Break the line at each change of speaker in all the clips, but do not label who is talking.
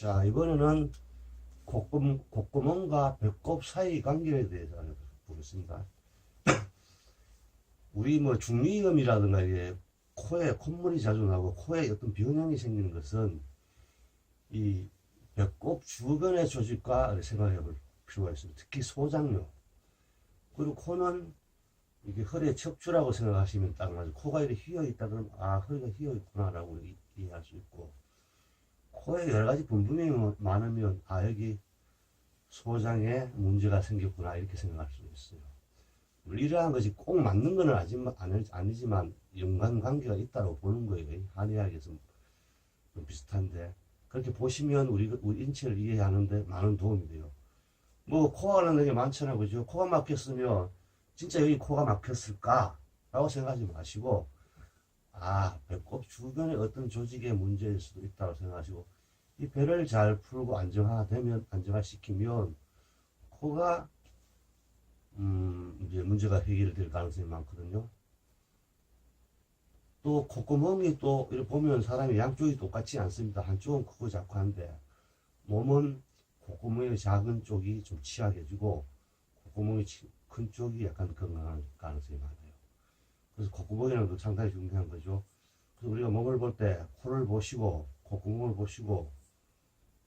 자, 이번에는 콧구멍, 콧구멍과 배꼽 사이 관계에 대해서 알아보겠습니다. 우리 뭐 중이염이라든가 이게 코에 콧물이 자주 나고 코에 어떤 변형이 생기는 것은 이 배꼽 주변의 조직과 생각해 볼 필요가 있습니다. 특히 소장류. 그리고 코는 이게 허리의 척추라고 생각하시면 딱 맞아요. 코가 이렇게 휘어 있다 그러면 아 허리가 휘어 있구나라고 이- 이해할 수 있고 코에 여러 가지 분분이 뭐 많으면 아 여기 소장에 문제가 생겼구나 이렇게 생각할 수 있어요. 이러한 것이 꼭 맞는 건 아니지만, 아니- 아니지만 연관관계가 있다고 보는 거예요. 한의학에서 좀 비슷한데 그렇게 보시면 우리 우리 인체를 이해하는데 많은 도움이 돼요. 뭐 코가 나는 게 많잖아요, 그죠? 코가 막혔으면 진짜 여기 코가 막혔을까 라고 생각하지 마시고 아 배꼽 주변에 어떤 조직의 문제일 수도 있다고 생각하시고 이 배를 잘 풀고 안정화되면 안정화시키면 코가 음 이제 문제가 해결될 가능성이 많거든요. 또 콧구멍이 또 이렇게 보면 사람이 양쪽이 똑같지 않습니다. 한쪽은 크고 작고 한데 몸은 콧구멍의 작은 쪽이 좀 취약해지고 콧구멍이 치- 큰 쪽이 약간 건강할 가능성이 많아요. 그래서 콧구멍이라는 거 상당히 중요한 거죠. 그래서 우리가 몸을 볼 때 코를 보시고 콧구멍을 보시고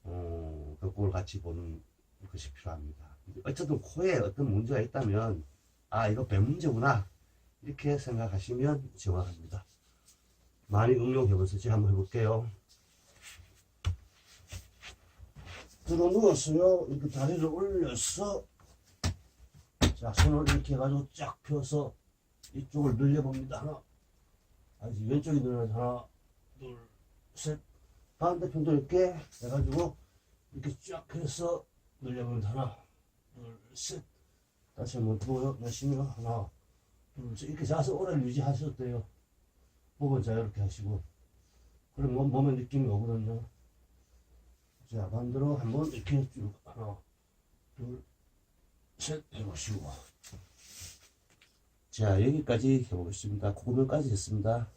어, 배꼽을 같이 보는 것이 필요합니다. 어쨌든 코에 어떤 문제가 있다면 아 이거 배 문제구나 이렇게 생각하시면 정확합니다. 많이 응용해보세요. 제가 한번 해볼게요. 들어 누웠어요. 이렇게 다리를 올려서 자 손을 이렇게 해가지고 쫙 펴서 이쪽을 늘려봅니다. 하나 아직 왼쪽이 늘어나서 하나 둘 셋 반대편도 이렇게 해가지고 이렇게 쫙 해서 늘려봅니다. 하나 둘 셋 다시 한번 더 내쉬면 하나 둘 셋 이렇게 자세 오래 유지하셔도 돼요. 보고 자 이렇게 하시고 그럼 몸, 몸에 느낌이 오거든요. 자 반대로 한번 이렇게 쭉 하나 둘 셋 해보시고 자 여기까지 해보겠습니다. 고구면까지 했습니다.